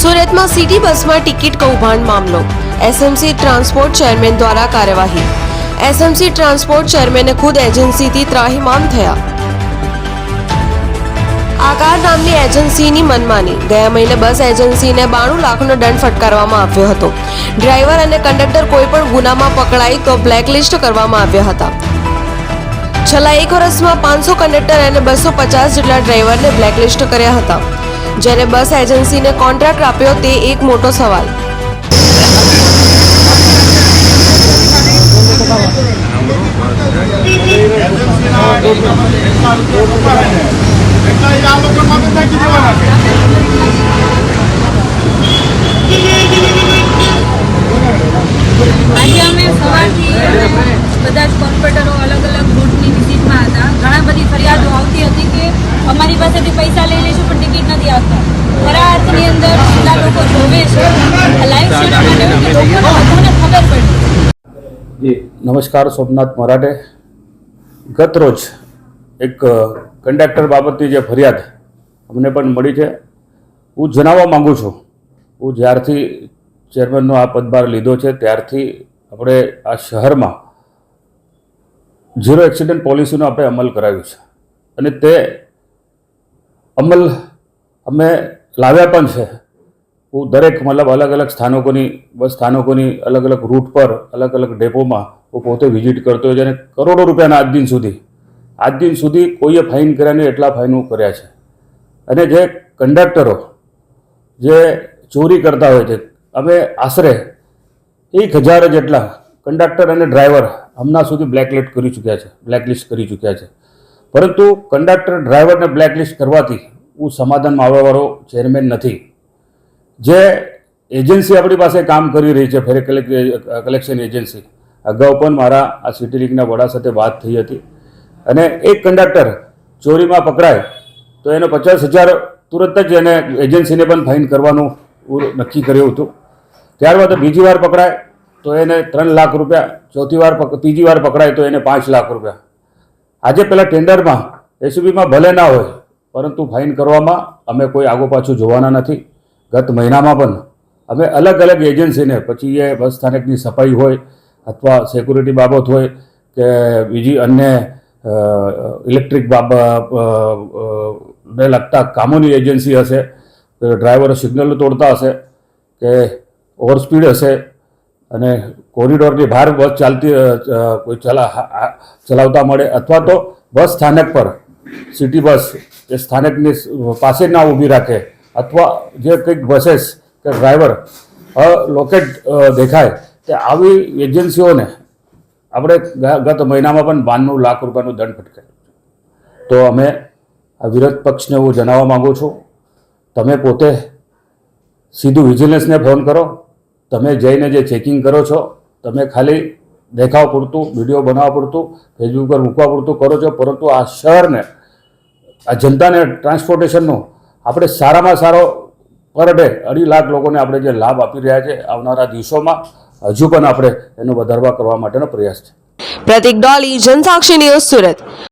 સુરતમાં સિટી બસમાં ટિકિટ કૌભાંડ મામલો. એસએમસી ટ્રાન્સપોર્ટ ચેરમેન દ્વારા કાર્યવાહી. એસએમસી ટ્રાન્સપોર્ટ ચેરમેને ખુદ એજન્સીથી ત્રાહિમામ થયા. આકાર નામની એજન્સીની મનમાની. ગયા મહિને બસ એજન્સીને બાણું લાખનો દંડ ફટકારવામાં આવ્યો હતો. ડ્રાઈવર અને કંડક્ટર કોઈ પણ ગુનામાં પકડાય તો બ્લેકલિસ્ટ કરવામાં આવ્યા હતા. છેલ્લા એક વર્ષમાં પાંચસો કંડક્ટર અને બસો પચાસ જેટલા ડ્રાઈવરને બ્લેકલિસ્ટ કર્યા હતા. જ્યારે બસ એજન્સીને કોન્ટ્રાક્ટ આપ્યો તે એક મોટો સવાલ. આજે અમે સવારથી બધા જ કોમ્પ્યુટરો અલગ અલગ રૂટની વિઝિટમાં હતા. ઘણા બધી ફરિયાદો આવતી હતી અમારી પાસેથી પૈસા લઈ લઈશું પણ ટિકિટ નથી આપતા ખરા અર્થની અંદર કેટલા લોકો જોવે છે? લાઈવ સ્ટ્રીમિંગ માટે લોકોને ખબર પડી. જી નમસ્કાર સોમનાથ મરાઠે. ગત રોજ એક કંડક્ટર બાબતની જે ફરિયાદ અમને પણ મળી છે. હું જણાવવા માગું છું. હું જ્યારથી ચેરમેનનો આ પદભાર લીધો છે ત્યારથી આપણે આ શહેરમાં ઝીરો એક્સિડન્ટ પોલિસીનો આપણે અમલ કરાવ્યો છે. અને તે અમલ અમે લાવ્યા પણ છે. હું દરેક મતલબ અલગ અલગ સ્થાનકોની, બસ સ્થાનકોની અલગ અલગ રૂટ પર, અલગ અલગ ડેપોમાં હું પોતે વિઝિટ કરતો હોય છે અને કરોડો રૂપિયાના આજ દિન સુધી, આજ દિન સુધી કોઈએ ફાઇન કર્યા નહીં, એટલા ફાઇન કર્યા છે. અને જે કંડક્ટરો જે ચોરી કરતા હોય છે, અમે આશરે એક હજાર જેટલા કંડક્ટર અને ડ્રાઈવર હમણાં સુધી બ્લેકલિસ્ટ કરી ચૂક્યા છે બ્લેકલિસ્ટ કરી ચૂક્યા છે. પરંતુ કંડક્ટર ડ્રાઈવરને બ્લેકલિસ્ટ કરવાથી હું સમાધાનમાં આવવાવાળો ચેરમેન નથી. જે એજન્સી આપણી પાસે કામ કરી રહી છે ફેરે કલેક્શન એજન્સી અગાઉ પણ મારા આ સિટી લીગના વડા સાથે વાત થઈ હતી. અને એક કંડક્ટર ચોરીમાં પકડાય, તો એને પચાસ હજાર તુરંત જ એને એજન્સીને પણ ફાઇન કરવાનું નક્કી કર્યું હતું. ત્યારબાદ બીજી વાર પકડાય, તો એને ત્રણ લાખ રૂપિયા, ચોથી વાર ત્રીજી વાર પકડાય, તો એને પાંચ લાખ રૂપિયા. આજે પેલા ટેન્ડરમાં એસયુબીમાં ભલે ના હોય પરંતુ ફાઇન કરવામાં અમે કોઈ આગો પાછું જોવાના નથી. ગત મહિનામાં પણ અમે અલગ અલગ એજન્સીને પછી એ બસ સ્થાનકની સફાઈ હોય અથવા સિક્યુરિટી બાબત હોય કે બીજી અન્ય ઇલેક્ટ્રિક બાબ અ, અ, ને લગતા કામોની એજન્સી હશે ડ્રાઈવરો સિગ્નલ તોડતા હશે કે ઓવર સ્પીડ હશે અને કોરિડોરની બહાર બસ ચાલતી કોઈ ચલા ચલાવતા મળે અથવા તો બસ સ્થાનક પર, સિટી બસ એ સ્થાનકની પાસે ના ઊભી રાખે અથવા જે કંઈક બસેસ કે ડ્રાઈવર લોકેટ દેખાય તે આવી એજન્સીઓને આપણે ગત મહિનામાં પણ બાણું લાખ રૂપિયાનું દંડ ફટકાર્યું તો અમે આ વિરોધ પક્ષને હું જણાવવા માગું છું. તમે પોતે સીધું વિજિલન્સને ફોન કરો. તમે જઈને જે ચેકિંગ કરો છો, તમે ખાલી દેખાવ પૂરતું વીડિયો બનાવવા પૂરતું ફેસબુક પર મૂકવા પૂરતું કરો છો, પરંતુ આ શહેરને, આ જનતાને ટ્રાન્સપોર્ટેશનનો આપણે સારામાં સારો પર ડે અઢી લાખ લોકોને આપણે જે લાભ આપી રહ્યા છે આવનારા દિવસોમાં, હજુ પણ આપણે એનો વધારવા કરવા માટેનો પ્રયાસ છે. પ્રતિક ડોલી, જનસાક્ષી ન્યૂઝ સુરત.